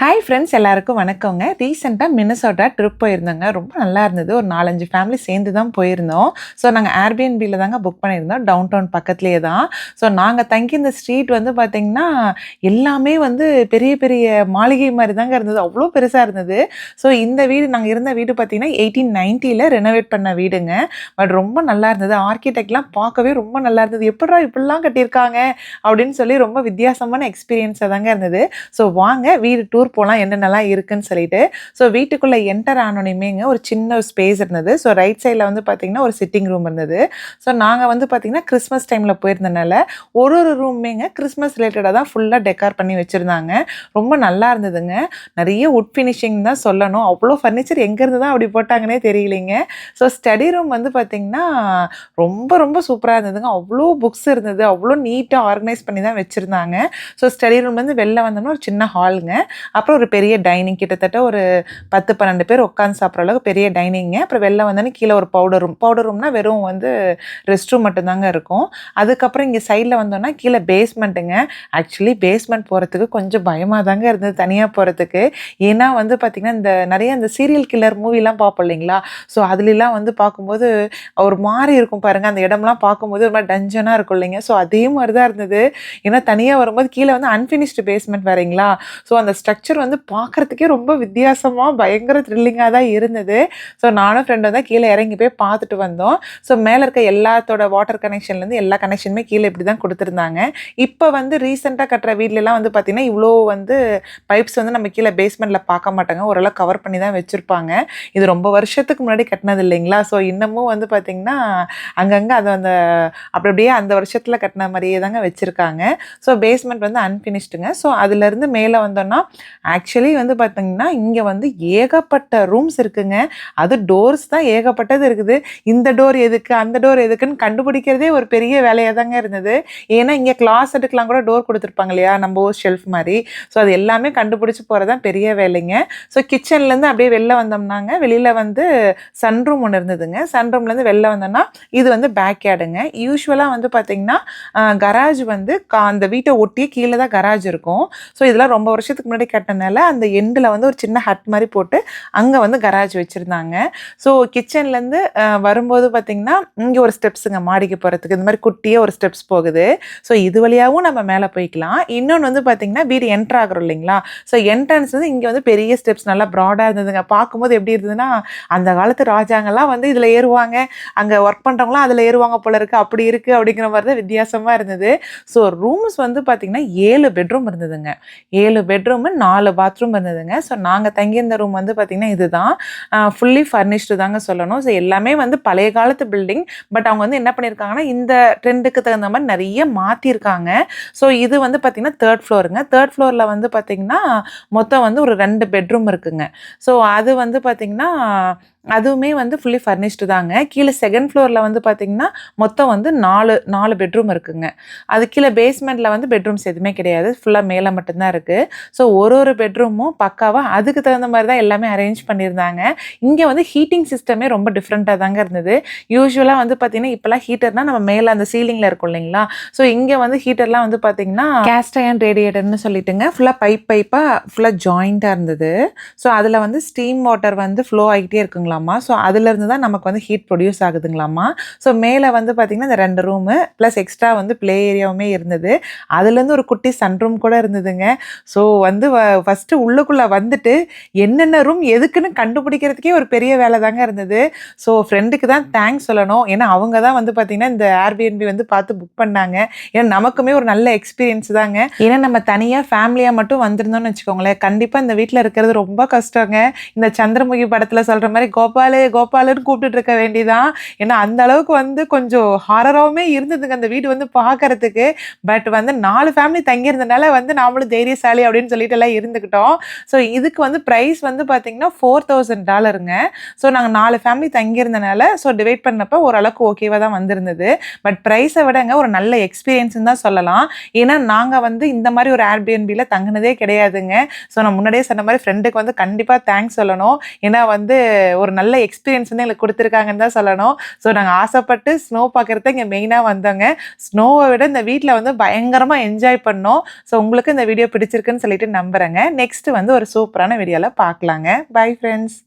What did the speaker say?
Hi friends எல்லாருக்கும் வணக்கங்க. ரீசெண்டாக மினசோட்டா ட்ரிப் போயிருந்தோங்க. ரொம்ப நல்லா இருந்தது. ஒரு நாலஞ்சு ஃபேமிலி சேர்ந்து தான் போயிருந்தோம். ஸோ நாங்கள் ஏர்பிஎன்பியில் தாங்க புக் பண்ணியிருந்தோம். டவுன் டவுன் பக்கத்துலேயே தான். ஸோ நாங்கள் தங்கி இந்த ஸ்ட்ரீட் வந்து பார்த்திங்கன்னா எல்லாமே வந்து பெரிய பெரிய மாளிகை மாதிரி தாங்க இருந்தது. அவ்வளோ பெருசாக இருந்தது. ஸோ இந்த வீடு நாங்கள் இருந்த வீடு பார்த்திங்கன்னா எயிட்டீன் நைன்ட்டியில் ரெனோவேட் பண்ண வீடுங்க. பட் ரொம்ப நல்லா இருந்தது. ஆர்கிடெக்ட்லாம் பார்க்கவே ரொம்ப நல்லா இருந்தது. எப்படா இப்படிலாம் கட்டியிருக்காங்க? அப்படின்னு சொல்லி ரொம்ப வித்தியாசமான எக்ஸ்பீரியன்ஸாக தாங்க இருந்தது. ஸோ வாங்க வீடு டூர் போகலாம் என்னென்னலாம் இருக்குன்னு சொல்லிட்டு ஸோ வீட்டுக்குள்ளே என்டர் ஆனோனையுமேங்க ஒரு சின்ன ஸ்பேஸ் இருந்தது. ஸோ ரைட் சைடில் வந்து பார்த்திங்கன்னா ஒரு சிட்டிங் ரூம் இருந்தது. ஸோ நாங்கள் வந்து பார்த்திங்கன்னா கிறிஸ்மஸ் டைமில் போயிருந்தனால ஒரு ஒரு ரூமேங்க கிறிஸ்மஸ் ரிலேட்டடாக தான் ஃபுல்லாக டெக்கார் பண்ணி வச்சுருந்தாங்க. ரொம்ப நல்லா இருந்ததுங்க. நிறைய உட் ஃபினிஷிங் தான் சொல்லணும். அவ்வளோ ஃபர்னிச்சர் எங்கேருந்து தான் அப்படி போட்டாங்கன்னே தெரியலைங்க. ஸோ ஸ்டடி ரூம் வந்து பார்த்திங்கன்னா ரொம்ப ரொம்ப சூப்பராக இருந்ததுங்க. அவ்வளோ புக்ஸ் இருந்தது. அவ்வளோ நீட்டாக ஆர்கனைஸ் பண்ணி தான் வச்சுருந்தாங்க. ஸோ ஸ்டடி ரூம் வந்து வெளில வந்தோம்னா ஒரு சின்ன ஹாலுங்க அப்புறம் ஒரு பெரிய டைனிங் கிட்டத்தட்ட ஒரு பத்து பன்னெண்டு பேர் உட்காந்து சாப்பிட்ற அளவுக்கு பெரிய டைனிங்கு அப்புறம் வெளில வந்தோன்னே கீழே ஒரு பவுடர் ரூம் பவுடர் ரூம்னா வெறும் வந்து ரெஸ்ட் ரூம் மட்டும்தாங்க இருக்கும். அதுக்கப்புறம் இங்கே சைடில் வந்தோன்னா கீழே பேஸ்மெண்ட்டுங்க ஆக்சுவலி பேஸ்மெண்ட் போகிறதுக்கு கொஞ்சம் பயமாக தாங்க இருந்தது தனியாக போகிறதுக்கு ஏன்னா வந்து பார்த்திங்கன்னா இந்த நிறைய இந்த சீரியல் கில்லர் மூவிலாம் பார்ப்போம் இல்லைங்களா? ஸோ அதுலலாம் வந்து பார்க்கும்போது ஒரு மாதிரி இருக்கும் பாருங்கள் அந்த இடம்லாம் பார்க்கும்போது ஒரு மாதிரி டஞ்சனாக இருக்கும் இல்லைங்க. ஸோ அதே மாதிரி தான் இருந்தது. ஏன்னா தனியாக வரும்போது கீழே வந்து அன்ஃபினிஷ்டு பேஸ்மெண்ட் வரீங்களா ஸோ அந்த ஸ்ட்ரக்சர் பிக்சர் வந்து பார்க்குறதுக்கே ரொம்ப வித்தியாசமாக பயங்கர த்ரில்லிங்காக தான் இருந்தது. ஸோ நானும் ஃப்ரெண்டும் தான் கீழே இறங்கி போய் பார்த்துட்டு வந்தோம். ஸோ மேலே இருக்க எல்லாத்தோட வாட்டர் கனெக்ஷன்லேருந்து எல்லா கனெக்ஷனுமே கீழே இப்படி தான் கொடுத்துருந்தாங்க. இப்போ வந்து ரீசெண்டாக கட்டுற வீட்லலாம் வந்து பார்த்திங்கன்னா இவ்வளோ வந்து பைப்ஸ் வந்து நம்ம கீழே பேஸ்மெண்ட்டில் பார்க்க மாட்டாங்க. ஓரளவு கவர் பண்ணி தான் வச்சுருப்பாங்க. இது ரொம்ப வருஷத்துக்கு முன்னாடி கட்டினது இல்லைங்களா? ஸோ இன்னமும் வந்து பார்த்திங்கன்னா அங்கங்கே அதை அந்த அப்படி அப்படியே அந்த வருஷத்தில் கட்டின மாதிரியே தாங்க வச்சுருக்காங்க. ஸோ பேஸ்மெண்ட் வந்து அன்ஃபினிஷ்டுங்க ஸோ அதுலேருந்து மேலே வந்தோம்னா ஆக்சுவலி வந்து பார்த்தீங்கன்னா இங்கே வந்து ஏகப்பட்ட ரூம்ஸ் இருக்குங்க. அது டோர்ஸ் தான் ஏகப்பட்டது இருக்குது. இந்த டோர் எதுக்கு அந்த டோர் எதுக்குன்னு கண்டுபிடிக்கிறதே ஒரு பெரிய வேலையாக தாங்க இருந்தது. ஏன்னா இங்கே கிளாஸ் எடுக்கலாம் கூட டோர் கொடுத்துருப்பாங்க இல்லையா? நம்ம ஷெல்ஃப் மாதிரி. ஸோ அது எல்லாமே கண்டுபிடிச்சி போகிறது தான் பெரிய வேலைங்க. ஸோ கிச்சன்லேருந்து அப்படியே வெளில வந்தோம்னாங்க. வெளியில் வந்து சன்ரூம் ஒன்று இருந்ததுங்க. சன்ரூம்லேருந்து வெளில வந்தோம்னா இது வந்து பேக் யார்டுங்க யூஸ்வலாக வந்து பார்த்திங்கன்னா கராஜ் வந்து கா- அந்த வீட்டை ஒட்டியே கீழே தான் கராஜ் இருக்கும். ஸோ இதெல்லாம் ரொம்ப வருஷத்துக்கு முன்னாடி கட்டினால அந்த எண்டில் வந்து ஒரு சின்ன ஹட் மாதிரி போட்டு அங்கே வந்து கராஜ் வச்சுருந்தாங்க. ஸோ கிச்சன்லேருந்து வரும்போது பார்த்திங்கன்னா இங்கே ஒரு ஸ்டெப்ஸுங்க மாடிக்கு போகிறதுக்கு இந்த மாதிரி குட்டியே ஒரு ஸ்டெப்ஸ் போகுது. ஸோ இது வழியாகவும் நம்ம மேலே போய்க்கலாம். இன்னொன்று வந்து பார்த்திங்கன்னா வீடு என்ட்ரு ஆகிறோம் இல்லைங்களா? ஸோ என்ட்ரன்ஸ் வந்து இங்கே வந்து பெரிய ஸ்டெப்ஸ் நல்லா ப்ராடாக இருந்ததுங்க. பார்க்கும்போது எப்படி இருந்ததுன்னா அந்த காலத்து ராஜாங்கெல்லாம் வந்து இதில் ஏறுவாங்க. அங்கே ஒர்க் பண்ணுறவங்களாம் அதில் ஏறுவாங்க போல இருக்குது அப்படி இருக்குது அப்படிங்கிற மாதிரி தான் வித்தியாசமாக இருந்தது. ஸோ ரூம்ஸ் வந்து பார்த்திங்கன்னா ஏழு பெட்ரூம் இருந்ததுங்க. ஏழு பெட்ரூமு நாலு பாத்ரூம் இருந்ததுங்க. ஸோ நாங்கள் தங்கியிருந்த ரூம் வந்து பார்த்திங்கன்னா இதுதான். ஃபுல்லி ஃபர்னிஷ்டு தாங்க சொல்லணும். ஸோ எல்லாமே வந்து பழைய காலத்து பில்டிங் பட் அவங்க வந்து என்ன பண்ணியிருக்காங்கன்னா இந்த ட்ரெண்டுக்கு தகுந்த மாதிரி நிறைய மாற்றிருக்காங்க ஸோ இது வந்து பார்த்திங்கன்னா தேர்ட் ஃப்ளோருங்க தேர்ட் ஃப்ளோரில் வந்து பார்த்திங்கன்னா மொத்தம் வந்து ஒரு ரெண்டு பெட்ரூம் இருக்குங்க. ஸோ அது வந்து பார்த்திங்கன்னா அதுவுமே வந்து ஃபுல்லி ஃபர்னிஷ்டு தாங்க. கீழே செகண்ட் ஃப்ளோரில் வந்து பார்த்திங்கன்னா மொத்தம் வந்து நாலு நாலு பெட்ரூம் இருக்குங்க. அது கீழே பேஸ்மெண்ட்டில் வந்து பெட்ரூம்ஸ் எதுவுமே கிடையாது. ஃபுல்லாக மேலே மட்டும்தான் இருக்குது ஸோ ஒரு ஒரு பெட்ரூமும் பக்காவாக அதுக்கு தகுந்த மாதிரி தான் எல்லாமே அரேஞ்ச் பண்ணியிருந்தாங்க. இங்கே வந்து ஹீட்டிங் சிஸ்டமே ரொம்ப டிஃப்ரெண்ட்டாக தாங்க இருந்தது. யூஸ்வலாக வந்து பார்த்திங்கன்னா இப்போலாம் ஹீட்டர்னால் நம்ம மேலே அந்த சீலிங்கில் இருக்கும் இல்லைங்களா? ஸோ இங்கே வந்து ஹீட்டர்லாம் வந்து பார்த்திங்கன்னா கேஸ்ட் அயன் ரேடியேட்டர்னு சொல்லிட்டுங்க. ஃபுல்லாக பைப் பைப்பாக ஃபுல்லாக ஜாயிண்ட்டாக இருந்தது. ஸோ அதில் வந்து ஸ்டீம் வாட்டர் வந்து ஃப்ளோ ஆகிட்டே இருக்குங்களா? ஆகுதுங்களாம்மா? ஸோ அதுலேருந்து தான் நமக்கு வந்து ஹீட் ப்ரொடியூஸ் ஆகுதுங்களாம்மா? ஸோ மேலே வந்து பார்த்திங்கன்னா இந்த ரெண்டு ரூமு ப்ளஸ் எக்ஸ்ட்ரா வந்து ப்ளே ஏரியாவுமே இருந்தது. அதுலேருந்து ஒரு குட்டி சன் ரூம் கூட இருந்ததுங்க. ஸோ வந்து ஃபஸ்ட்டு உள்ளுக்குள்ளே வந்துட்டு என்னென்ன ரூம் எதுக்குன்னு கண்டுபிடிக்கிறதுக்கே ஒரு பெரிய வேலை தாங்க இருந்தது. ஸோ ஃப்ரெண்டுக்கு தான் தேங்க்ஸ் சொல்லணும். ஏன்னா அவங்க தான் வந்து பார்த்திங்கன்னா இந்த ஏர்பிஎன்பி வந்து பார்த்து புக் பண்ணாங்க. ஏன்னா நமக்குமே ஒரு நல்ல எக்ஸ்பீரியன்ஸ் தாங்க. ஏன்னா நம்ம தனியாக ஃபேமிலியாக மட்டும் வந்திருந்தோம்னு வச்சுக்கோங்களேன் கண்டிப்பாக இந்த வீட்டில் இருக்கிறது ரொம்ப கஷ்டங்க. இந்த சந்திரமுகி படத்தில் சொல்கிற மாதிரி கோபாலு கோபாலுன்னு கூப்பிட்டுட்டு இருக்க வேண்டிதான். ஏன்னா அந்த அளவுக்கு வந்து கொஞ்சம் ஹாரராகவுமே இருந்ததுங்க. அந்த வீடு வந்து பார்க்கறதுக்கு பட் வந்து நாலு ஃபேமிலி தங்கியிருந்தனால வந்து நாமளும் தைரியசாலி அப்படின்னு சொல்லிட்டு எல்லாம் இருந்துக்கிட்டோம் ஸோ இதுக்கு வந்து ப்ரைஸ் வந்து பார்த்தீங்கன்னா ஃபோர் தௌசண்ட் டாலருங்க ஸோ நாங்கள் நாலு ஃபேமிலி தங்கியிருந்தனால ஸோ டிவைட் பண்ணப்போ ஓரளவுக்கு ஓகேவாக தான் வந்திருந்தது. பட் ப்ரைஸை விடங்க ஒரு நல்ல எக்ஸ்பீரியன்ஸ்னு தான் சொல்லலாம். ஏன்னா நாங்கள் வந்து இந்த மாதிரி ஒரு ஏர்பிஎன்பியில் தங்கினதே கிடையாதுங்க. ஸோ நான் முன்னாடியே சொன்ன மாதிரி ஃப்ரெண்டுக்கு வந்து கண்டிப்பாக தேங்க்ஸ் சொல்லணும். ஏன்னா வந்து ஒரு ஒரு நல்ல எக்ஸ்பீரியன்ஸ் வந்து எங்களுக்கு கொடுத்துருக்காங்கன்னு தான் சொல்லணும். ஸோ நாங்கள் ஆசைப்பட்டு ஸ்னோ பார்க்குறத இங்கே மெயினாக வந்தோங்க. ஸ்னோவை விட இந்த வீட்டில் வந்து பயங்கரமாக என்ஜாய் பண்ணோம். ஸோ உங்களுக்கு இந்த வீடியோ பிடிச்சிருக்குன்னு சொல்லிட்டு நம்புகிறேங்க நெக்ஸ்ட் வந்து ஒரு சூப்பரான வீடியோவில் பார்க்கலாங்க. Bye friends